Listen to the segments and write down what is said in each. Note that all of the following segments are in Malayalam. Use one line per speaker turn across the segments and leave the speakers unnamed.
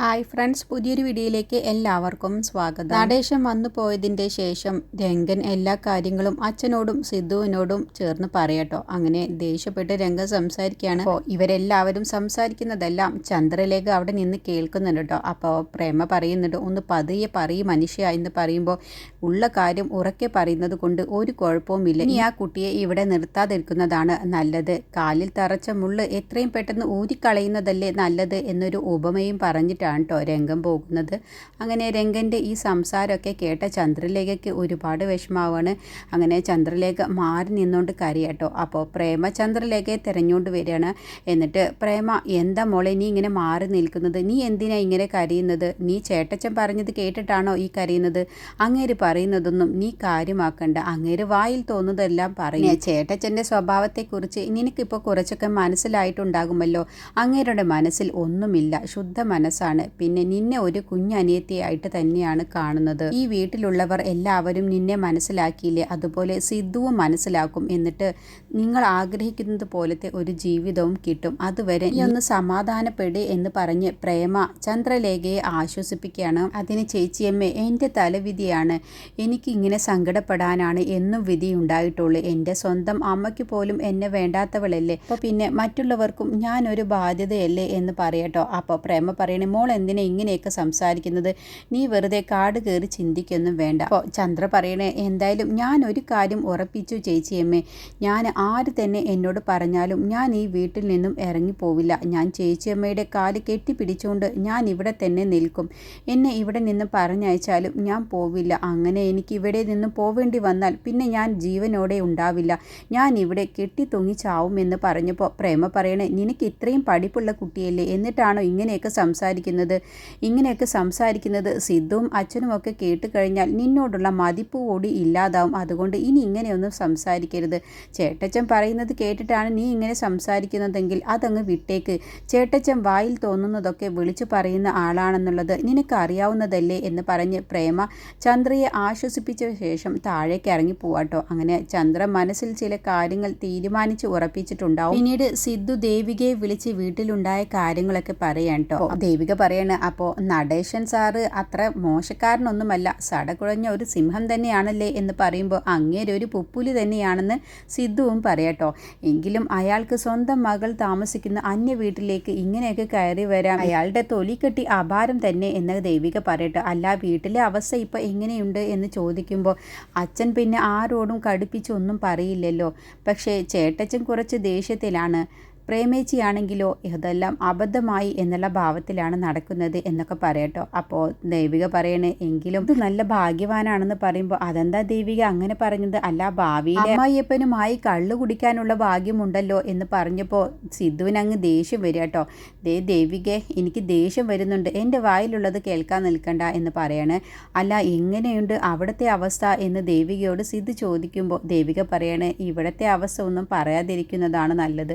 ഹായ് ഫ്രണ്ട്സ് പുതിയൊരു വീഡിയോയിലേക്ക് എല്ലാവർക്കും സ്വാഗതം. നടേശം വന്നു പോയതിന്റെ ശേഷം രംഗൻ എല്ലാ കാര്യങ്ങളും അച്ഛനോടും സിദ്ധുവിനോടും ചേർന്ന് പറയട്ടോ. അങ്ങനെ ദേഷ്യപ്പെട്ട് രംഗൻ സംസാരിക്കുകയാണ്. അപ്പോൾ ഇവരെല്ലാവരും സംസാരിക്കുന്നതെല്ലാം ചന്ദ്രലേഖ അവിടെ നിന്ന് കേൾക്കുന്നുണ്ട് കേട്ടോ. അപ്പോൾ പ്രേമ പറയുന്നുണ്ട് ഒന്ന് പതിയെ പറയും മനുഷ്യ എന്ന് പറയുമ്പോൾ ഉള്ള കാര്യം ഉറക്കെ പറയുന്നത് കൊണ്ട് ഒരു കുഴപ്പവുമില്ല. ഇനി ആ കുട്ടിയെ ഇവിടെ നിർത്താതിരിക്കുന്നതാണ് നല്ലത്. കാലിൽ തറച്ച മുള്ള് എത്രയും പെട്ടെന്ന് ഊരിക്കളയുന്നതല്ലേ നല്ലത് എന്നൊരു ഉപമയും പറഞ്ഞിട്ടാണ് കേട്ടോ രംഗം പോകുന്നത്. അങ്ങനെ രംഗന്റെ ഈ സംസാരമൊക്കെ കേട്ട ചന്ദ്രലേഖയ്ക്ക് ഒരുപാട് വിഷമാവാണ് അങ്ങനെ ചന്ദ്രലേഖ മാറി നിന്നുകൊണ്ട് കരയാട്ടോ അപ്പോൾ പ്രേമ ചന്ദ്രലേഖയെ തിരഞ്ഞുകൊണ്ട് വരികയാണ്. എന്നിട്ട് പ്രേമ എന്താ മോളെ നീ ഇങ്ങനെ മാറി നിൽക്കുന്നത്? നീ എന്തിനാ ഇങ്ങനെ കരയുന്നത്? നീ ചേട്ടച്ചൻ പറഞ്ഞത് കേട്ടിട്ടാണോ ഈ കരയുന്നത്? അങ്ങേര് പറയുന്നതൊന്നും നീ കാര്യമാക്കണ്ട. അങ്ങേര് വായിൽ തോന്നുന്നതെല്ലാം പറയും. ചേട്ടച്ചന്റെ സ്വഭാവത്തെക്കുറിച്ച് നിനക്കിപ്പോൾ കുറച്ചൊക്കെ മനസ്സിലായിട്ടുണ്ടാകുമല്ലോ. അങ്ങേരുടെ മനസ്സിൽ ഒന്നുമില്ല. ശുദ്ധ മനസ്സാണ്. പിന്നെ നിന്നെ ഒരു കുഞ്ഞനിയത്തിയായിട്ട് തന്നെയാണ് കാണുന്നത്. ഈ വീട്ടിലുള്ളവർ എല്ലാവരും നിന്നെ മനസ്സിലാക്കിയില്ലേ? അതുപോലെ സിദ്ധുവും മനസ്സിലാക്കും. എന്നിട്ട് നിങ്ങൾ ആഗ്രഹിക്കുന്നത് പോലത്തെ ഒരു ജീവിതവും കിട്ടും. അതുവരെ നീ ഒന്ന് സമാധാനപ്പെടേ എന്ന് പറഞ്ഞ് പ്രേമ ചന്ദ്രലേഖയെ ആശ്വസിപ്പിക്കുകയാണ്. അതിന് ചേച്ചിയമ്മ എന്റെ തലവിധിയാണ്. എനിക്ക് ഇങ്ങനെ സങ്കടപ്പെടാനാണ് എന്നും വിധി ഉണ്ടായിട്ടുള്ളൂ. എന്റെ സ്വന്തം അമ്മയ്ക്ക് പോലും എന്നെ വേണ്ടാത്തവളല്ലേ? അപ്പോൾ പിന്നെ മറ്റുള്ളവർക്കും ഞാനൊരു ബാധ്യതയല്ലേ എന്ന് പറയട്ടോ. അപ്പോൾ പ്രേമ പറയണേ മോൾ എന്തിനാ ഇങ്ങനെയൊക്കെ സംസാരിക്കുന്നത്? നീ വെറുതെ കാട് കയറി ചിന്തിക്കൊന്നും വേണ്ട. അപ്പോൾ ചന്ദ്ര പറയണേ എന്തായാലും ഞാൻ ഒരു കാര്യം ഉറപ്പിച്ചു ചേച്ചിയമ്മേ ഞാൻ ആര് തന്നെ എന്നോട് പറഞ്ഞാലും ഞാൻ ഈ വീട്ടിൽ നിന്നും ഇറങ്ങിപ്പോവില്ല ഞാൻ ചേച്ചിയമ്മയുടെ കാൽ കെട്ടിപ്പിടിച്ചുകൊണ്ട് ഞാൻ ഇവിടെ തന്നെ നിൽക്കും. എന്നെ ഇവിടെ നിന്ന് പറഞ്ഞയച്ചാലും ഞാൻ പോവില്ല. അങ്ങനെ എനിക്ക് ഇവിടെ നിന്ന് പോവേണ്ടി വന്നാൽ പിന്നെ ഞാൻ ജീവനോടെ ഉണ്ടാവില്ല. ഞാൻ ഇവിടെ കെട്ടി തൂങ്ങി ചാവുമെന്ന് പറഞ്ഞപ്പോൾ പ്രേമ പറയണേ നിനക്ക് ഇത്രയും പഠിപ്പുള്ള കുട്ടിയല്ലേ? എന്നിട്ടാണോ ഇങ്ങനെയൊക്കെ സംസാരിക്കുന്നത്? ഇങ്ങനെയൊക്കെ സംസാരിക്കുന്നത് സിദ്ധുവും അച്ഛനും ഒക്കെ കേട്ട് കഴിഞ്ഞാൽ നിന്നോടുള്ള മതിപ്പ് കൂടി ഇല്ലാതാവും. അതുകൊണ്ട് ഇനി ഇങ്ങനെയൊന്നും സംസാരിക്കരുത്. ചേട്ടച്ചൻ പറയുന്നത് കേട്ടിട്ടാണ് നീ ഇങ്ങനെ സംസാരിക്കുന്നതെങ്കിൽ അതങ്ങ് വിട്ടേക്ക്. ചേട്ടച്ചൻ വായിൽ തോന്നുന്നതൊക്കെ വിളിച്ചു പറയുന്ന ആളാണെന്നുള്ളത് നിനക്ക് അറിയാവുന്നതല്ലേ എന്ന് പറഞ്ഞ് പ്രേമ ചന്ദ്രയെ ആശ്വസിപ്പിച്ച ശേഷം താഴേക്ക് ഇറങ്ങി പോവാട്ടോ അങ്ങനെ ചന്ദ്ര മനസ്സിൽ ചില കാര്യങ്ങൾ തീരുമാനിച്ച് ഉറപ്പിച്ചിട്ടുണ്ടാവും. പിന്നീട് സിദ്ധു ദേവികയെ വിളിച്ച് വീട്ടിലുണ്ടായ കാര്യങ്ങളൊക്കെ പറയാൻ കേട്ടോ ദേവിക പറയാണ് അപ്പോ നടേശൻ സാറ് അത്ര മോശക്കാരനൊന്നുമല്ല. സടകുഴഞ്ഞ ഒരു സിംഹം തന്നെയാണല്ലേ എന്ന് പറയുമ്പോൾ അങ്ങേരെ ഒരു പുപ്പുലി തന്നെയാണെന്ന് സിദ്ധുവും പറയാട്ടോ എങ്കിലും അയാൾക്ക് സ്വന്തം മകൾ താമസിക്കുന്ന അന്യ വീട്ടിലേക്ക് ഇങ്ങനെയൊക്കെ കയറി വരാം. അയാളുടെ തൊലിക്കെട്ടി അപാരം തന്നെ എന്ന് ദേവിക പറയട്ടോ. അല്ല വീട്ടിലെ അവസ്ഥ ഇപ്പൊ എങ്ങനെയുണ്ട് എന്ന് ചോദിക്കുമ്പോൾ അച്ഛൻ പിന്നെ ആരോടും കടുപ്പിച്ചൊന്നും പറയില്ലല്ലോ. പക്ഷേ ചേട്ടച്ചൻ കുറച്ച് ദേഷ്യത്തിലാണ്. പ്രേമേച്ചിയാണെങ്കിലോ ഇതെല്ലാം അബദ്ധമായി എന്നുള്ള ഭാവത്തിലാണ് നടക്കുന്നത് എന്നൊക്കെ പറയട്ടോ. അപ്പോൾ ദൈവിക പറയണേ എങ്കിലും ഇത് നല്ല ഭാഗ്യവാനാണെന്ന് പറയുമ്പോൾ അതെന്താ ദൈവിക അങ്ങനെ പറഞ്ഞത്? അല്ല ഭാവിയിലെ അമ്മായിയപ്പനുമായി കള്ളു കുടിക്കാനുള്ള ഭാഗ്യമുണ്ടല്ലോ എന്ന് പറഞ്ഞപ്പോൾ സിദ്ധുവിന് അങ്ങ് ദേഷ്യം വരിക കേട്ടോ ദേ ദേവികെ എനിക്ക് ദേഷ്യം വരുന്നുണ്ട്. എന്റെ വായിലുള്ളത് കേൾക്കാൻ നിൽക്കണ്ട എന്ന് പറയാണ്. അല്ല എങ്ങനെയുണ്ട് അവിടുത്തെ അവസ്ഥ എന്ന് ദേവികയോട് സിദ്ധു ചോദിക്കുമ്പോൾ ദേവിക പറയാണ് ഇവിടുത്തെ അവസ്ഥ ഒന്നും പറയാതിരിക്കുന്നതാണ് നല്ലത്.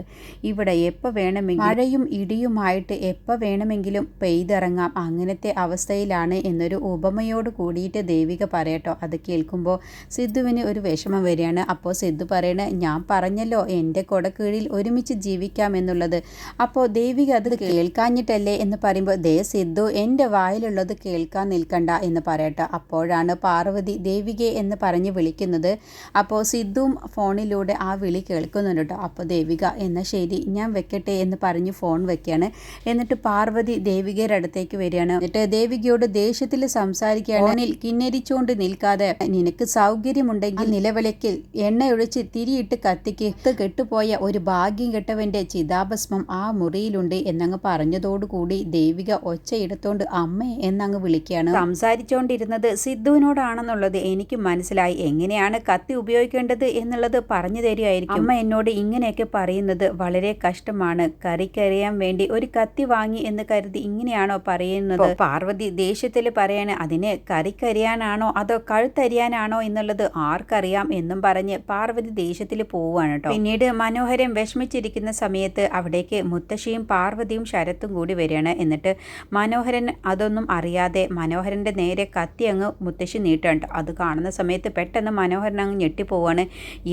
ഇവിടെ എപ്പോൾ വേണമെങ്കിലും മഴയും ഇടിയുമായിട്ട് എപ്പോൾ വേണമെങ്കിലും പെയ്തിറങ്ങാം. അങ്ങനത്തെ അവസ്ഥയിലാണ് എന്നൊരു ഉപമയോട് കൂടിയിട്ട് ദേവിക പറയട്ടോ. അത് കേൾക്കുമ്പോൾ സിദ്ധുവിന് ഒരു വിഷമം വരികയാണ്. അപ്പോൾ സിദ്ധു പറയണേ ഞാൻ പറഞ്ഞല്ലോ എന്റെ കൊടക്കീഴിൽ ഒരുമിച്ച് ജീവിക്കാം എന്നുള്ളത്. അപ്പോൾ ദേവിക അത് കേൾക്കാഞ്ഞിട്ടല്ലേ? എന്ന് പറയുമ്പോൾ ദേ സിദ്ധു എന്റെ വായിലുള്ളത് കേൾക്കാൻ നിൽക്കണ്ട എന്ന് പറയട്ടെ. അപ്പോഴാണ് പാർവതി ദേവികെ എന്ന് പറഞ്ഞ് വിളിക്കുന്നത്. അപ്പോൾ സിദ്ധുവും ഫോണിലൂടെ ആ വിളി കേൾക്കുന്നുണ്ട് കേട്ടോ. അപ്പോൾ ദേവിക എന്നാൽ ശരി ഞാൻ വെക്കട്ടെ എന്ന് പറഞ്ഞ് ഫോൺ വെക്കുകയാണ് എന്നിട്ട് പാർവതി ദേവികയുടെ അടുത്തേക്ക് വരികയാണ്. എന്നിട്ട് ദേവികയോട് ദേഷ്യത്തിൽ സംസാരിക്കുകയാണ് കിന്നരിച്ചുകൊണ്ട് നിൽക്കാതെ നിനക്ക് സൗകര്യമുണ്ടെങ്കിൽ നിലവിളക്കിൽ എണ്ണയൊഴിച്ച് തിരിയിട്ട് കത്തിക്ക്. കെട്ടുപോയ ഒരു ഭാഗ്യം കെട്ടവന്റെ ചിതാഭസ്മം ആ മുറിയിലുണ്ട് എന്നങ്ങ് പറഞ്ഞതോടുകൂടി ദേവിക ഒച്ചയെടുത്തോണ്ട് അമ്മ എന്നങ്ങ് വിളിക്കുകയാണ്. സംസാരിച്ചുകൊണ്ടിരുന്നത് സിദ്ധുവിനോടാണെന്നുള്ളത് എനിക്ക് മനസ്സിലായി. എങ്ങനെയാണ് കത്തി ഉപയോഗിക്കേണ്ടത് എന്നുള്ളത് പറഞ്ഞു തരികയായിരിക്കും. അമ്മ എന്നോട് ഇങ്ങനെയൊക്കെ പറയുന്നത് വളരെ കഷ്ടമാണ്. കറിക്കറിയാൻ വേണ്ടി ഒരു കത്തി വാങ്ങി എന്ന് കരുതി ഇങ്ങനെയാണോ പറയുന്നത്? പാർവതി ദേഷ്യത്തിൽ പറയാണ് അതിന് കറിക്കരിയാനാണോ അതോ കഴുത്തരിയാനാണോ എന്നുള്ളത് ആർക്കറിയാം എന്നും പറഞ്ഞ് പാർവതി ദേഷ്യത്തിൽ പോവുകയാണ് കേട്ടോ പിന്നീട് മനോഹരൻ വിഷമിച്ചിരിക്കുന്ന സമയത്ത് അവിടേക്ക് മുത്തശ്ശിയും പാർവതിയും ശരത്തും കൂടി വരികയാണ്. എന്നിട്ട് മനോഹരൻ അതൊന്നും അറിയാതെ മനോഹരന്റെ നേരെ കത്തി അങ്ങ് മുത്തശ്ശി നീട്ടുണ്ട് അത് കാണുന്ന സമയത്ത് പെട്ടെന്ന് മനോഹരൻ അങ്ങ് ഞെട്ടിപ്പോവാണ്.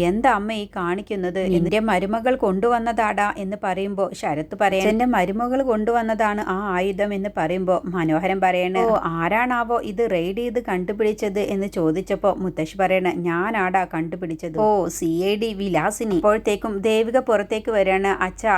എന്താ അമ്മ ഈ കാണിക്കുന്നത്? എന്റെ മരുമകൾ കൊണ്ടുവന്നതാടാ. എന്ന് പറയുമ്പോൾ ശരത്ത് പറയാൻ എന്റെ മരുമകൾ കൊണ്ടുവന്നതാണ് ആ ആയുധം എന്ന് പറയുമ്പോൾ മനോഹരൻ പറയണേ ഓ ആരാണാവോ ഇത് റെയ്ഡ് ചെയ്ത് കണ്ടുപിടിച്ചത് എന്ന് ചോദിച്ചപ്പോൾ മുത്തശ്ശി പറയണേ ഞാനാടാ കണ്ടുപിടിച്ചത്. ഓ സി എ ഡി വിലാസിനി. ഇപ്പോഴത്തേക്കും ദേവിക പുറത്തേക്ക് വരികയാണ് അച്ഛാ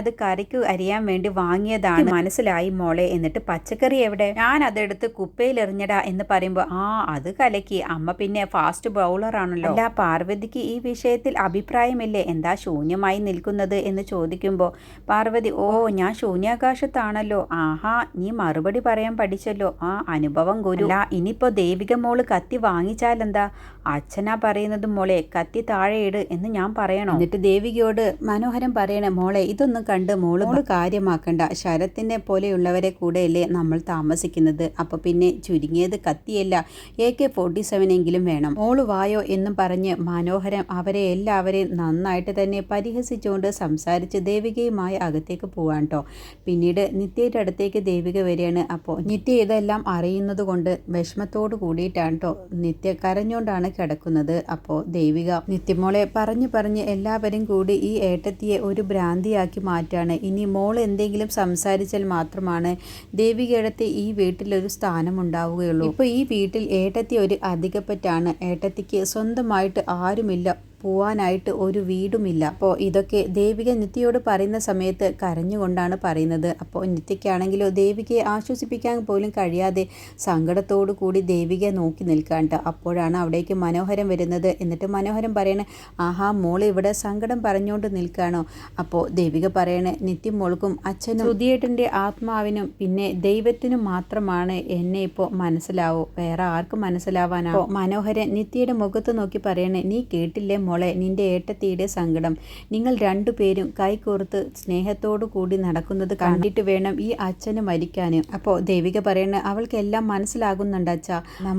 അത് കറിക്ക് അരിയാൻ വേണ്ടി വാങ്ങിയതാണ്. മനസ്സിലായി മോളെ എന്നിട്ട് പച്ചക്കറി എവിടെ? ഞാൻ അതെടുത്ത് കുപ്പയിൽ എറിഞ്ഞടാ എന്ന് പറയുമ്പോൾ ആ അത് കലക്കി. അമ്മ പിന്നെ ഫാസ്റ്റ് ബൗളർ ആണല്ലോ അല്ല പാർവതിക്ക് ഈ വിഷയത്തിൽ അഭിപ്രായമില്ലേ? എന്താ ശൂന്യമായി നിൽക്കുന്നത് എന്ന് ചോദിക്കുമ്പോൾ പാർവതി ഓ ഞാൻ ശൂന്യാകാശത്താണല്ലോ. ആഹാ നീ മറുപടി പറയാൻ പഠിച്ചല്ലോ. ആ അനുഭവം ഗുരു. അല്ല ഇനിയിപ്പോൾ ദേവിക മോൾ കത്തി വാങ്ങിച്ചാലെന്താ? അച്ഛനാ പറയുന്നത് മോളെ കത്തി താഴെയിട് എന്ന് ഞാൻ പറയണോ? എന്നിട്ട് ദേവികയോട് മനോഹരം പറയണേ മോളെ ഇതൊന്നും കണ്ട് മോൾ മോൾ കാര്യമാക്കണ്ട. ശരത്തിനെ പോലെയുള്ളവരെ കൂടെയല്ലേ നമ്മൾ താമസിക്കുന്നത്. അപ്പൊ പിന്നെ ചുരുങ്ങിയത് കത്തിയല്ല. എ കെ ഫോർട്ടി സെവൻ എങ്കിലും വേണം. മോൾ വായോ എന്നും പറഞ്ഞ് മനോഹരം അവരെ എല്ലാവരെയും നന്നായിട്ട് തന്നെ പരിഹസിച്ചുകൊണ്ട് സംസാരിച്ച്. ദേവികയുമായി അകത്തേക്ക് പോവാൻ കേട്ടോ പിന്നീട് നിത്യയുടെ അടുത്തേക്ക് ദേവിക വരികയാണ്. അപ്പോൾ നിത്യ ഇതെല്ലാം അറിയുന്നത് കൊണ്ട് വിഷമത്തോട് കൂടിയിട്ടാണ് കേട്ടോ നിത്യ കരഞ്ഞുകൊണ്ടാണ് കിടക്കുന്നത്. അപ്പോൾ ദേവിക നിത്യമോളെ പറഞ്ഞു പറഞ്ഞ് എല്ലാവരും കൂടി ഈ ഏട്ടത്തിയെ ഒരു ഭ്രാന്തിയാക്കി മാറ്റാണ്. ഇനി മോൾ എന്തെങ്കിലും സംസാരിച്ചാൽ മാത്രമാണ് ദേവികയുടെ ഈ വീട്ടിലൊരു സ്ഥാനം ഉണ്ടാവുകയുള്ളൂ ഇപ്പോൾ ഈ വീട്ടിൽ ഏട്ടത്തി ഒരു അധികപ്പറ്റാണ്. ഏട്ടത്തിക്ക് സ്വന്തമായിട്ട് ആരുമില്ല. പോവാനായിട്ട് ഒരു വീടുമില്ല. അപ്പോൾ ഇതൊക്കെ ദേവിക നിത്യയോട് പറയുന്ന സമയത്ത് കരഞ്ഞുകൊണ്ടാണ് പറയുന്നത്. അപ്പോൾ നിത്യയ്ക്കാണെങ്കിലോ ദേവികയെ ആശ്വസിപ്പിക്കാൻ പോലും കഴിയാതെ സങ്കടത്തോടു കൂടി ദേവികയെ നോക്കി നിൽക്കാണ്ട് അപ്പോഴാണ് അവിടേക്ക് മനോഹരം വരുന്നത്. എന്നിട്ട് മനോഹരം പറയണേ ആഹാ മോൾ ഇവിടെ സങ്കടം പറഞ്ഞുകൊണ്ട് നിൽക്കുകയാണോ? അപ്പോൾ ദേവിക പറയണേ നിത്യം മോൾക്കും അച്ഛനും ശ്രുതിയേട്ടന്റെ ആത്മാവിനും പിന്നെ ദൈവത്തിനും മാത്രമാണ് എന്നെ ഇപ്പോൾ മനസ്സിലാവോ. വേറെ ആർക്കും മനസ്സിലാവാനാണോ മനോഹരൻ നിത്യയുടെ മുഖത്ത് നോക്കി പറയണേ നീ കേട്ടില്ലേ മോളെ നിന്റെ ഏട്ടത്തിയുടെ സങ്കടം. നിങ്ങൾ രണ്ടുപേരും കൈകോർത്ത് സ്നേഹത്തോടു കൂടി നടക്കുന്നത് കണ്ടിട്ട് വേണം ഈ അച്ഛന് മരിക്കാൻ അപ്പോൾ ദേവിക പറയണ അവൾക്കെല്ലാം മനസ്സിലാകുന്നുണ്ട് അച്ഛ.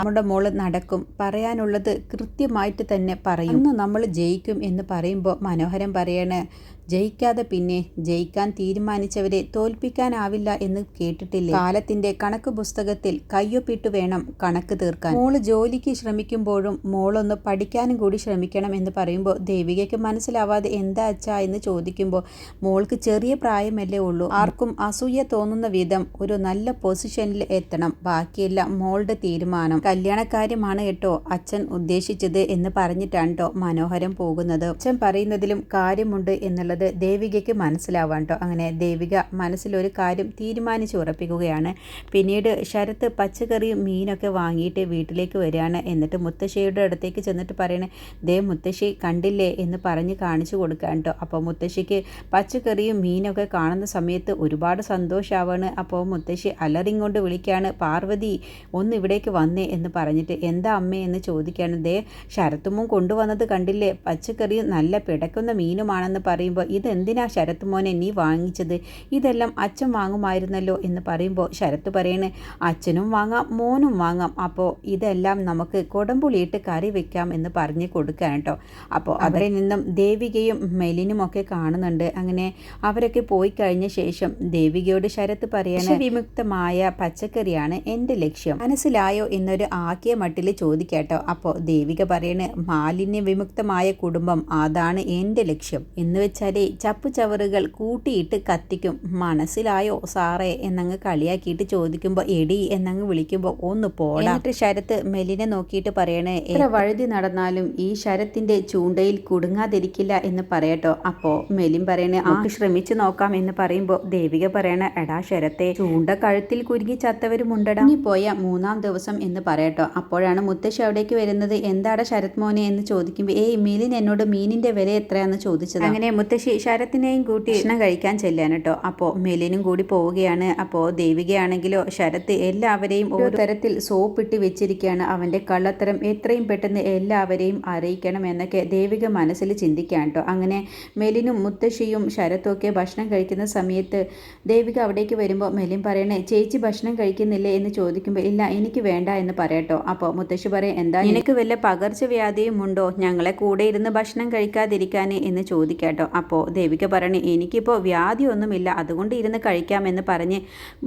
നമ്മുടെ മോൾ നടക്കും. പറയാനുള്ളത് കൃത്യമായിട്ട് തന്നെ പറയും. നമ്മൾ ജയിക്കും എന്ന് പറയുമ്പോൾ മനോഹരം പറയണ ജയിക്കാതെ പിന്നെ ജയിക്കാൻ തീരുമാനിച്ചവരെ തോൽപ്പിക്കാനാവില്ല എന്ന് കേട്ടിട്ടില്ലേ? കാലത്തിന്റെ കണക്ക് പുസ്തകത്തിൽ കയ്യൊപ്പിട്ട് വേണം കണക്ക് തീർക്കാൻ. മോൾ ജോലിക്ക് ശ്രമിക്കുമ്പോഴും മോളൊന്ന് പഠിക്കാനും കൂടി ശ്രമിക്കണം എന്ന് പറയുമ്പോൾ ദേവികയ്ക്ക് മനസ്സിലാവാതെ എന്താ അച്ഛാ എന്ന് ചോദിക്കുമ്പോൾ മോൾക്ക് ചെറിയ പ്രായമല്ലേ ഉള്ളൂ. ആർക്കും അസൂയ തോന്നുന്ന വിധം ഒരു നല്ല പൊസിഷനിൽ എത്തണം. ബാക്കിയെല്ലാം മോളുടെ തീരുമാനം. കല്യാണക്കാര്യമാണ് കേട്ടോ അച്ഛൻ ഉദ്ദേശിച്ചത് എന്ന് പറഞ്ഞിട്ടാണ് കേട്ടോ മനോഹരം പോകുന്നത്. അച്ഛൻ പറയുന്നതിലും കാര്യമുണ്ട് എന്നുള്ളത് ദേവികയ്ക്ക് മനസ്സിലാവാൻ കേട്ടോ അങ്ങനെ ദേവിക മനസ്സിലൊരു കാര്യം തീരുമാനിച്ച് ഉറപ്പിക്കുകയാണ്. പിന്നീട് ശരത്ത് പച്ചക്കറിയും മീനൊക്കെ വാങ്ങിയിട്ട് വീട്ടിലേക്ക് വരികയാണ്. എന്നിട്ട് മുത്തശ്ശിയുടെ അടുത്തേക്ക് ചെന്നിട്ട് പറയണേ ദേ മുത്തശ്ശി കണ്ടില്ലേ? എന്ന് പറഞ്ഞ് കാണിച്ചു കൊടുക്കാൻ കേട്ടോ അപ്പോൾ മുത്തശ്ശിക്ക് പച്ചക്കറിയും മീനൊക്കെ കാണുന്ന സമയത്ത് ഒരുപാട് സന്തോഷമാവാണ് അപ്പോൾ മുത്തശ്ശി അലറിങ് കൊണ്ട് വിളിക്കുകയാണ് പാർവതി ഒന്ന് ഇവിടേക്ക് വന്നേ എന്ന് പറഞ്ഞിട്ട് എന്താ അമ്മേ? എന്ന് ചോദിക്കുകയാണ് ദേ ശരത്തുമ്മും കൊണ്ടുവന്നത് കണ്ടില്ലേ? പച്ചക്കറിയും നല്ല പിടക്കുന്ന മീനുമാണെന്ന് പറയുമ്പോൾ ഇതെന്തിനാ ശരത്ത് മോനെ നീ വാങ്ങിച്ചത്? ഇതെല്ലാം അച്ഛൻ വാങ്ങുമായിരുന്നല്ലോ എന്ന് പറയുമ്പോൾ ശരത്ത് പറയണേ അച്ഛനും വാങ്ങാം മോനും വാങ്ങാം. അപ്പോൾ ഇതെല്ലാം നമുക്ക് കൊടമ്പുളിയിട്ട് കറി വെക്കാം എന്ന് പറഞ്ഞ് കൊടുക്കാൻ കേട്ടോ. അപ്പോൾ അവരിൽ നിന്നും ദേവികയും മെലിനും ഒക്കെ കാണുന്നുണ്ട്. അങ്ങനെ അവരൊക്കെ പോയി കഴിഞ്ഞ ശേഷം ദേവികയോട് ശരത്ത് പറയണ വിമുക്തമായ പച്ചക്കറിയാണ് എന്റെ ലക്ഷ്യം. മനസ്സിലായോ? എന്നൊരു ആക്കിയ മട്ടിൽ ചോദിക്കാട്ടോ അപ്പോൾ ദേവിക പറയണ് മാലിന്യ വിമുക്തമായ കുടുംബം അതാണ് എന്റെ ലക്ഷ്യം. എന്ന് വെച്ചാലേ ചപ്പു ചവറുകൾ കൂട്ടിയിട്ട് കത്തിക്കും. മനസ്സിലായോ? സാറേ എന്നങ്ങ് കളിയാക്കിയിട്ട് ചോദിക്കുമ്പോൾ എടി എന്നങ്ങ് വിളിക്കുമ്പോൾ ഒന്ന് പോടാ. എന്നിട്ട് ശരത്ത് മെലിനെ നോക്കിയിട്ട് പറയണേ എത്ര വഴുതി നടന്നാലും ഈ ശരത്തിന്റെ ചൂണ്ടയിൽ കുടുങ്ങാതിരിക്കില്ല എന്ന് പറയട്ടോ. അപ്പോ മെലിൻ പറയണേ ആ ശ്രമിച്ചു നോക്കാം എന്ന് പറയുമ്പോൾ ദേവിക പറയണ എടാ ശരത്തെ ചൂണ്ട കഴുത്തിൽ കുരുങ്ങി ചത്തവരുമുണ്ടടാ ഇനി പോയ മൂന്നാം ദിവസം എന്ന് പറയട്ടോ. അപ്പോഴാണ് മുത്തശ്ശി അവിടേക്ക് വരുന്നത് എന്താടാ ശരത് മോനെ? എന്ന് ചോദിക്കുമ്പോൾ ഏയ് മെലിൻ എന്നോട് മീനിന്റെ വില എത്രയാന്ന് ചോദിച്ചത്. അങ്ങനെ മുത്തശ്ശി ശരത്തിനെയും കൂട്ടി ഭക്ഷണം കഴിക്കാൻ ചെല്ലാൻ കേട്ടോ അപ്പോൾ മെലിനും കൂടി പോവുകയാണ്. അപ്പോൾ ദേവികയാണെങ്കിലോ ശരത്ത് എല്ലാവരെയും ഒരു തരത്തിൽ സോപ്പിട്ട് വെച്ചിരിക്കുകയാണ് അവന്റെ കള്ളത്തരം എത്രയും പെട്ടെന്ന് എല്ലാവരെയും അറിയിക്കണം എന്നൊക്കെ ദേവിക മനസ്സിൽ ചിന്തിക്കാൻ കേട്ടോ അങ്ങനെ മെലിനും മുത്തശ്ശിയും ശരത്തുമൊക്കെ ഭക്ഷണം കഴിക്കുന്ന സമയത്ത് ദേവിക അവിടേക്ക് വരുമ്പോൾ മെലിൻ പറയണേ ചേച്ചി ഭക്ഷണം കഴിക്കുന്നില്ലേ? എന്ന് ചോദിക്കുമ്പോൾ ഇല്ല എനിക്ക് വേണ്ട എന്ന് പറയട്ടോ അപ്പോൾ മുത്തശ്ശി പറയും എന്താ നിനക്ക് വല്ല പകർച്ചവ്യാധിയും ഉണ്ടോ? ഞങ്ങളെ കൂടെ ഇരുന്ന് ഭക്ഷണം കഴിക്കാതിരിക്കാൻ എന്ന് ചോദിക്കാട്ടോ അപ്പോൾ അപ്പോൾ ദേവിക പറഞ്ഞു എനിക്കിപ്പോൾ വ്യാധിയൊന്നുമില്ല അതുകൊണ്ട് ഇരുന്ന് കഴിക്കാമെന്ന് പറഞ്ഞ്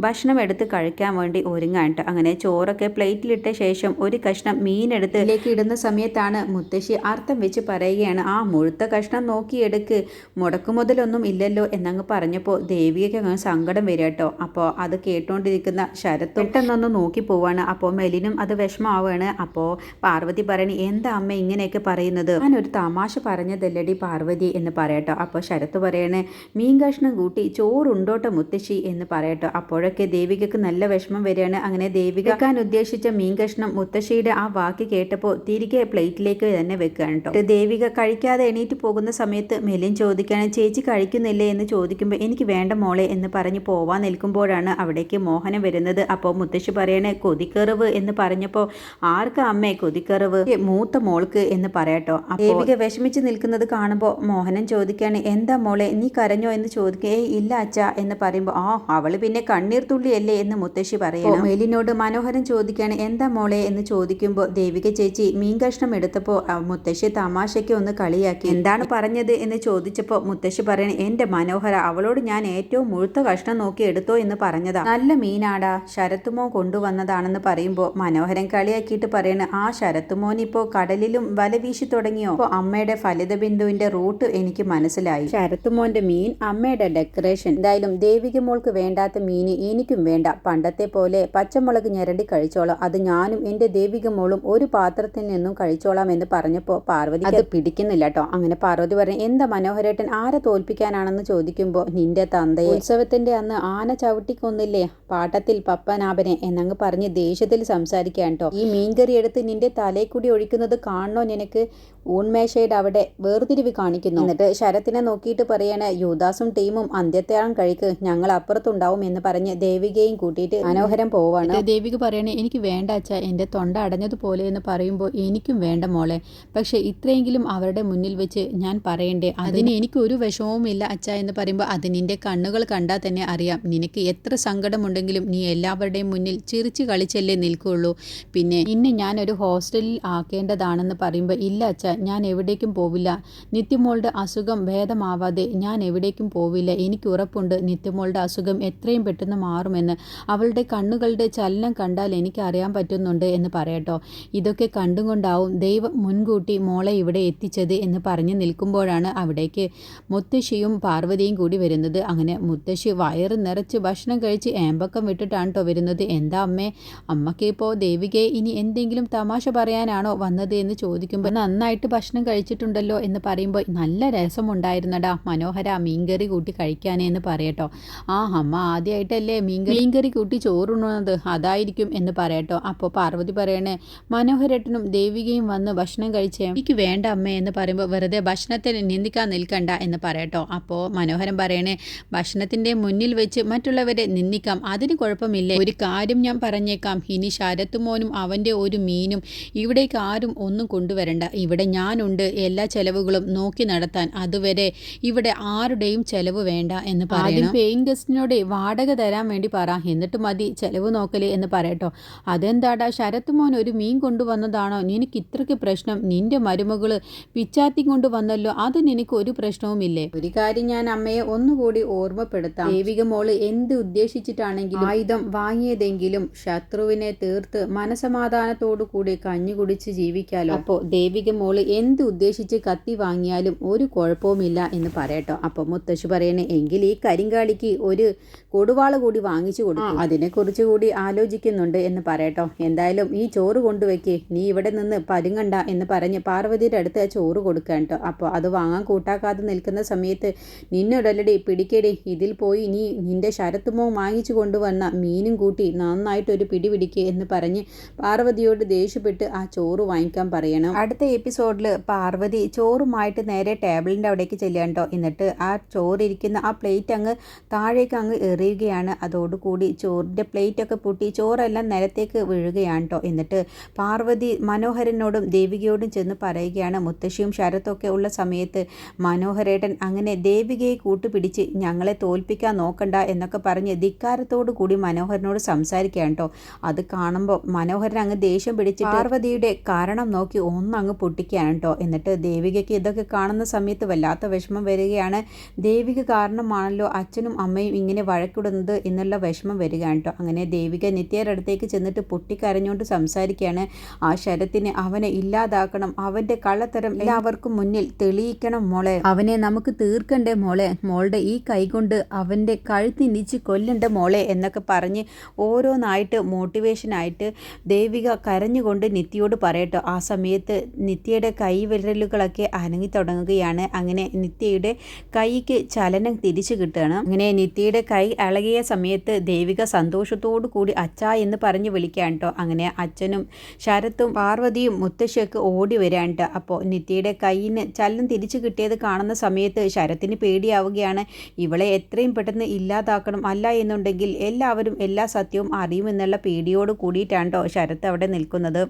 ഭക്ഷണം എടുത്ത് കഴിക്കാൻ വേണ്ടി ഒരുങ്ങാണ്ട് അങ്ങനെ ചോറൊക്കെ പ്ലേറ്റിലിട്ട ശേഷം ഒരു കഷ്ണം മീനെടുത്ത് ഇതിലേക്ക് ഇടുന്ന സമയത്താണ് മുത്തശ്ശി അർത്ഥം വെച്ച് പറയുകയാണ് ആ മുഴുത്ത കഷ്ണം നോക്കിയെടുക്ക് മുടക്കുമുതലൊന്നും ഇല്ലല്ലോ എന്നങ്ങ് പറഞ്ഞപ്പോൾ ദേവികയ്ക്ക് അങ്ങ് സങ്കടം വരിക കേട്ടോ അപ്പോൾ അത് കേട്ടുകൊണ്ടിരിക്കുന്ന ശരത്തും പെട്ടെന്നൊന്ന് നോക്കി പോവാണ്. അപ്പോൾ മെലിനും അത് വിഷമാവുകയാണ് അപ്പോൾ പാർവതി പറയണി എന്താ അമ്മ ഇങ്ങനെയൊക്കെ പറയുന്നത്? ഞാനൊരു തമാശ പറഞ്ഞതല്ലടി പാർവതി എന്ന് പറയട്ടോ അപ്പോൾ ശരത്ത് പറയണേ മീൻ കഷ്ണം കൂട്ടി ചോറുണ്ടോട്ട മുത്തശ്ശി? എന്ന് പറയട്ടോ. അപ്പോഴൊക്കെ ദേവികക്ക് നല്ല വിഷമം വരികയാണ്. അങ്ങനെ ദേവികക്കാൻ ഉദ്ദേശിച്ച മീൻ കഷ്ണം മുത്തശ്ശിയുടെ ആ വാക്ക് കേട്ടപ്പോൾ തിരികെ പ്ലേറ്റിലേക്ക് തന്നെ വെക്കുകയാണ് കേട്ടോ. ദേവിക കഴിക്കാതെ എണീറ്റ് പോകുന്ന സമയത്ത് മെലിൻ ചോദിക്കുകയാണ് ചേച്ചി കഴിക്കുന്നില്ലേ? എന്ന് ചോദിക്കുമ്പോൾ എനിക്ക് വേണ്ട മോളെ എന്ന് പറഞ്ഞ് പോവാൻ നിൽക്കുമ്പോഴാണ് അവിടേക്ക് മോഹനം വരുന്നത്. അപ്പോൾ മുത്തശ്ശി പറയണേ കൊതിക്കറിവ് എന്ന് പറഞ്ഞപ്പോൾ ആർക്ക് അമ്മേ കൊതിക്കറിവ്? മൂത്ത മോൾക്ക് എന്ന് പറയട്ടോ. അപ്പോൾ ദേവിക വിഷമിച്ച് നിൽക്കുന്നത് കാണുമ്പോൾ മോഹനൻ ചോദിക്കുകയാണ് എന്താ മോളെ നീ കരഞ്ഞോ? എന്ന് ചോദിക്കുക ഏയ് ഇല്ല അച്ഛ എന്ന് പറയുമ്പോൾ ആ അവൾ പിന്നെ കണ്ണീർ തുള്ളിയല്ലേ? എന്ന് മുത്തശ്ശി പറയണം. മേലിനോട് മനോഹരൻ ചോദിക്കുകയാണ് എന്താ മോളെ? എന്ന് ചോദിക്കുമ്പോൾ ദേവിക ചേച്ചി മീൻ കഷ്ണം എടുത്തപ്പോൾ മുത്തശ്ശി തമാശയ്ക്ക് ഒന്ന് കളിയാക്കി. എന്താണ് പറഞ്ഞത്? എന്ന് ചോദിച്ചപ്പോൾ മുത്തശ്ശി പറയണ എന്റെ മനോഹര അവളോട് ഞാൻ ഏറ്റവും മുഴുത്ത കഷ്ണം നോക്കി എടുത്തോ എന്ന് പറഞ്ഞതാ. നല്ല മീനാടാ ശരത്തുമോ കൊണ്ടുവന്നതാണെന്ന് പറയുമ്പോൾ മനോഹരൻ കളിയാക്കിയിട്ട് പറയണ ആ ശരത്തുമോനിപ്പോ കടലിലും വല വീശി തുടങ്ങിയോ അമ്മയുടെ ഫലിത ബിന്ദുവിന്റെ റൂട്ട് എനിക്ക് മനസ്സിലായി. ശരത്തുമോന്റെ മീൻ അമ്മയുടെ ഡെക്കറേഷൻ എന്തായാലും ദേവിക മോൾക്ക് വേണ്ടാത്ത മീൻ എനിക്കും വേണ്ട. പണ്ടത്തെ പോലെ പച്ചമുളക് ഞെരടി കഴിച്ചോളാം. അത് ഞാനും എന്റെ ദേവിക മോളും ഒരു പാത്രത്തിൽ നിന്നും കഴിച്ചോളാം എന്ന് പറഞ്ഞപ്പോ പാർവതി അത് പിടിക്കുന്നില്ല കേട്ടോ അങ്ങനെ പാർവതി പറഞ്ഞു എന്താ മനോഹരേട്ടൻ ആരെ തോൽപ്പിക്കാനാണെന്ന് ചോദിക്കുമ്പോൾ നിന്റെ തന്തയെ. ഉത്സവത്തിന്റെ അന്ന് ആന ചവിട്ടിക്കൊന്നില്ലേ? പാട്ടത്തിൽ പപ്പനാഭനെ എന്നങ്ങ് പറഞ്ഞ് ദേഷ്യത്തിൽ സംസാരിക്കാൻ കേട്ടോ ഈ മീൻകറി എടുത്ത് നിന്റെ തലയിൽ കൂടി ഒഴിക്കുന്നത് കാണണോ നിനക്ക്? ഊൺമേശയുടെ അവിടെ വേർതിരിവ് കാണിക്കുന്നു. എന്നിട്ട് ശരത്തിനെ നോക്കിയിട്ട് പറയണ യുദാസും ടീമും അന്ത്യത്യാളം കഴിക്ക് ഞങ്ങൾ അപ്പുറത്തുണ്ടാവും എന്ന് പറഞ്ഞ് ദേവികയും കൂട്ടിയിട്ട് മനോഹരം പോവാണ്. ദേവിക പറയണേ എനിക്ക് വേണ്ട അച്ഛ എന്റെ തൊണ്ട അടഞ്ഞതുപോലെ എന്ന് പറയുമ്പോൾ എനിക്കും വേണ്ട മോളെ. പക്ഷേ ഇത്രയെങ്കിലും അവരുടെ മുന്നിൽ വെച്ച് ഞാൻ പറയണ്ടേ? അതിന് എനിക്ക് ഒരു വിഷമവും ഇല്ല അച്ഛ എന്ന് പറയുമ്പോൾ അത് നിന്റെ കണ്ണുകൾ കണ്ടാൽ തന്നെ അറിയാം. നിനക്ക് എത്ര സങ്കടമുണ്ടെങ്കിലും നീ എല്ലാവരുടെയും മുന്നിൽ ചിരിച്ചു കളിച്ചല്ലേ നിൽക്കുള്ളൂ. പിന്നെ ഇന്ന് ഞാനൊരു ഹോസ്റ്റലിൽ ആക്കേണ്ടതാണെന്ന് പറയുമ്പോൾ ഇല്ല അച്ഛ ഞാൻ എവിടേക്കും പോവില്ല. നിത്യമോളുടെ അസുഖം ഭേദമാവാതെ ഞാൻ എവിടേക്കും പോവില്ല. എനിക്ക് ഉറപ്പുണ്ട്. നിത്യമോളുടെ അസുഖം എത്രയും പെട്ടെന്ന് മാറുമെന്ന്. അവളുടെ കണ്ണുകളുടെ ചലനം കണ്ടാൽ എനിക്ക് അറിയാൻ പറ്റുന്നുണ്ട് എന്ന് പറയട്ടോ. ഇതൊക്കെ കണ്ടുകൊണ്ടാവും ദൈവം മുൻകൂട്ടി മോളെ ഇവിടെ എത്തിച്ചത് എന്ന് പറഞ്ഞു നിൽക്കുമ്പോഴാണ് അവിടേക്ക് മുത്തശ്ശിയും പാർവതിയും കൂടി വരുന്നത്. അങ്ങനെ മുത്തശ്ശി വയറ് നിറച്ച് ഭക്ഷണം കഴിച്ച് ഏമ്പക്കം വിട്ടിട്ടാണ് കേട്ടോ വരുന്നത്. എന്താ അമ്മേ? അമ്മയ്ക്ക് ഇപ്പോൾ ദേവികയെ ഇനി എന്തെങ്കിലും തമാശ പറയാനാണോ വന്നത് എന്ന് ചോദിക്കുമ്പോൾ നന്നായിട്ട് ഭക്ഷണം കഴിച്ചിട്ടുണ്ടല്ലോ എന്ന് പറയുമ്പോൾ നല്ല രസമുണ്ടായിരുന്നടാ. മനോഹര മീൻകറി കൂട്ടി കഴിക്കാനേ എന്ന് പറയട്ടോ. ആ അമ്മ ആദ്യമായിട്ടല്ലേ മീൻകറി മീൻകറി കൂട്ടി ചോറുണ്ണുന്നത്. അതായിരിക്കും എന്ന് പറയട്ടോ. അപ്പോൾ പാർവതി പറയണേ മനോഹരേട്ടനും ദേവികയും വന്ന് ഭക്ഷണം കഴിച്ചേ? എനിക്ക് വേണ്ട അമ്മ എന്ന് പറയുമ്പോൾ വെറുതെ ഭക്ഷണത്തെ നിന്ദിക്കാൻ നിൽക്കണ്ട എന്ന് പറയട്ടോ. അപ്പോൾ മനോഹരൻ പറയണേ ഭക്ഷണത്തിന്റെ മുന്നിൽ വെച്ച് മറ്റുള്ളവരെ നിന്ദിക്കാം. അതിന് കുഴപ്പമില്ലേ. ഒരു കാര്യം ഞാൻ പറഞ്ഞേക്കാം. ഇനി ശരത്തുമോനും അവന്റെ ഒരു മീനും ഇവിടേക്ക് ആരും ഒന്നും കൊണ്ടുവരണ്ട. ഇവിടെ ഞാനുണ്ട് എല്ലാ ചെലവുകളും നോക്കി നടത്താൻ അതുവരെ ഇവിടെ ആരുടെയും ചെലവ് വേണ്ട എന്ന് പറയും പേയിങ് ഗസ്റ്റിനോട് വാടക തരാൻ വേണ്ടി പറ. എന്നിട്ട് മതി ചെലവ് നോക്കൽ എന്ന് പറയട്ടോ. അതെന്താടാ ശരത്തുമോൻ ഒരു മീൻ കൊണ്ടുവന്നതാണോ? നിനക്ക് ഇത്രയ്ക്ക് പ്രശ്നം. നിന്റെ മരുമകൾ പിച്ചാത്തി കൊണ്ടുവന്നല്ലോ. അത് നിനക്ക് ഒരു പ്രശ്നവുമില്ലേ? ഒരു കാര്യം ഞാൻ അമ്മയെ ഒന്നുകൂടി ഓർമ്മപ്പെടുത്താം. ദേവിക മോൾ എന്ത് ഉദ്ദേശിച്ചിട്ടാണെങ്കിലും ആയുധം വാങ്ങിയതെങ്കിലും ശത്രുവിനെ തീർത്ത് മനസമാധാനത്തോടു കൂടി കഞ്ഞി കുടിച്ച് ജീവിക്കാലോ. അപ്പോൾ ദേവിക മോൾ എന്ത് ഉദ്ദേശിച്ച് കത്തി വാങ്ങിയാലും ഒരു കുഴപ്പവുമില്ല എന്ന് പറയട്ടോ. അപ്പോൾ മുത്തശ്ശി പറയണേ എങ്കിൽ ഈ കരിങ്കാളിക്ക് ഒരു കൊടുവാൾ കൂടി വാങ്ങിച്ചു കൊടുക്കും. അതിനെക്കുറിച്ച് കൂടി ആലോചിക്കുന്നുണ്ട് എന്ന് പറയട്ടോ. എന്തായാലും ഈ ചോറ് കൊണ്ടുവയ്ക്ക്. നീ ഇവിടെ നിന്ന് പരുങ്ങണ്ട എന്ന് പറഞ്ഞ് പാർവതിയുടെ അടുത്ത് ആ ചോറ് കൊടുക്കാൻ കേട്ടോ അപ്പോൾ അത് വാങ്ങാൻ കൂട്ടാക്കാതെ നിൽക്കുന്ന സമയത്ത് നിന്നോടല്ലടി പിടിക്കടി. ഇതിൽ പോയി നീ നിന്റെ ശരത്തുമോ വാങ്ങിച്ചു കൊണ്ടുവന്ന മീനും കൂട്ടി നന്നായിട്ടൊരു പിടി പിടിക്കുക എന്ന് പറഞ്ഞ് പാർവതിയോട് ദേഷ്യപ്പെട്ട് ആ ചോറ് വാങ്ങിക്കാൻ പറയണം. അടുത്ത എപ്പിസോഡിൽ പാർവതി ചോറുമായിട്ട് നേരെ ടേബിളിന്റെ അവിടേക്ക് ചെല്ലുകയാണ് കേട്ടോ. എന്നിട്ട് ആ ചോറിരിക്കുന്ന ആ പ്ലേറ്റ് അങ്ങ് താഴേക്ക് അങ്ങ് എറിയുകയാണ്. അതോടുകൂടി ചോറിന്റെ പ്ലേറ്റൊക്കെ പൊട്ടി ചോറെല്ലാം നിലത്തേക്ക് വീഴുകയാണ് കേട്ടോ. എന്നിട്ട് പാർവതി മനോഹരനോടും ദേവികയോടും ചെന്ന് പറയുകയാണ് മുത്തശ്ശിയും ശരത്തൊക്കെ ഉള്ള സമയത്ത് മനോഹരേട്ടൻ അങ്ങനെ ദേവികയെ കൂട്ടുപിടിച്ച് ഞങ്ങളെ തോൽപ്പിക്കാൻ നോക്കണ്ട എന്നൊക്കെ പറഞ്ഞ് ധിക്കാരത്തോടു കൂടി മനോഹരനോട് സംസാരിക്കുകയാണ് കേട്ടോ. അത് കാണുമ്പോൾ മനോഹരൻ അങ്ങ് ദേഷ്യം പിടിച്ച് പാർവതിയുടെ കാരണം നോക്കി ഒന്നങ്ങ് പൊട്ടിക്കുകയാണ് കേട്ടോ. എന്നിട്ട് ദേവികയ്ക്ക് ഇതൊക്കെ കാണുന്ന സമയത്ത് വല്ലാത്ത വിഷമം വരികയാണ്. ദേവിക കാരണമാണല്ലോ അച്ഛനും അമ്മയും ഇങ്ങനെ വഴക്കിടുന്നത് എന്നുള്ള വിഷമം വരികയാണ് കേട്ടോ. അങ്ങനെ ദേവിക നിത്യയുടെ അടുത്തേക്ക് ചെന്നിട്ട് പൊട്ടിക്കരഞ്ഞുകൊണ്ട് സംസാരിക്കുകയാണ്. ആ ശരത്തിനെ അവനെ ഇല്ലാതാക്കണം. അവന്റെ കള്ളത്തരം എല്ലാവർക്കും മുന്നിൽ തെളിയിക്കണം മോളെ. അവനെ നമുക്ക് തീർക്കണ്ടേ മോളെ. മോളുടെ ഈ കൈകൊണ്ട് അവന്റെ കഴുത്തിനിച്ച് കൊല്ലണ്ട മോളെ എന്നൊക്കെ പറഞ്ഞ് ഓരോന്നായിട്ട് മോട്ടിവേഷനായിട്ട് ദേവിക കരഞ്ഞുകൊണ്ട് നിത്യയോട് പറയട്ടോ. ആ സമയത്ത് നിത്യയുടെ കൈവിരലുകളൊക്കെ അനങ്ങി തുടങ്ങുകയാണ്. അങ്ങനെ നിത്യയുടെ കൈക്ക് ചലനം തിരിച്ചു കിട്ടുകയാണ്. അങ്ങനെ നിത്യയുടെ കൈ ഇളകിയ സമയത്ത് ദേവിക സന്തോഷത്തോടു കൂടി അച്ഛ എന്ന് പറഞ്ഞ് വിളിക്കാൻ കേട്ടോ. അങ്ങനെ അച്ഛനും ശരത്തും പാർവതിയും മുത്തശ്ശിയൊക്കെ ഓടി വരാൻ കേട്ടോ. അപ്പോൾ നിത്യയുടെ കൈയിന് ചലനം തിരിച്ചു കിട്ടിയത് കാണുന്ന സമയത്ത് ശരത്തിന് പേടിയാവുകയാണ്. ഇവളെ എത്രയും പെട്ടെന്ന് ഇല്ലാതാക്കണം അല്ല എന്നുണ്ടെങ്കിൽ എല്ലാവരും എല്ലാ സത്യവും അറിയുമെന്നുള്ള പേടിയോട് കൂടിയിട്ടാണ് കേട്ടോ ശരത്ത് അവിടെ നിൽക്കുന്നത്.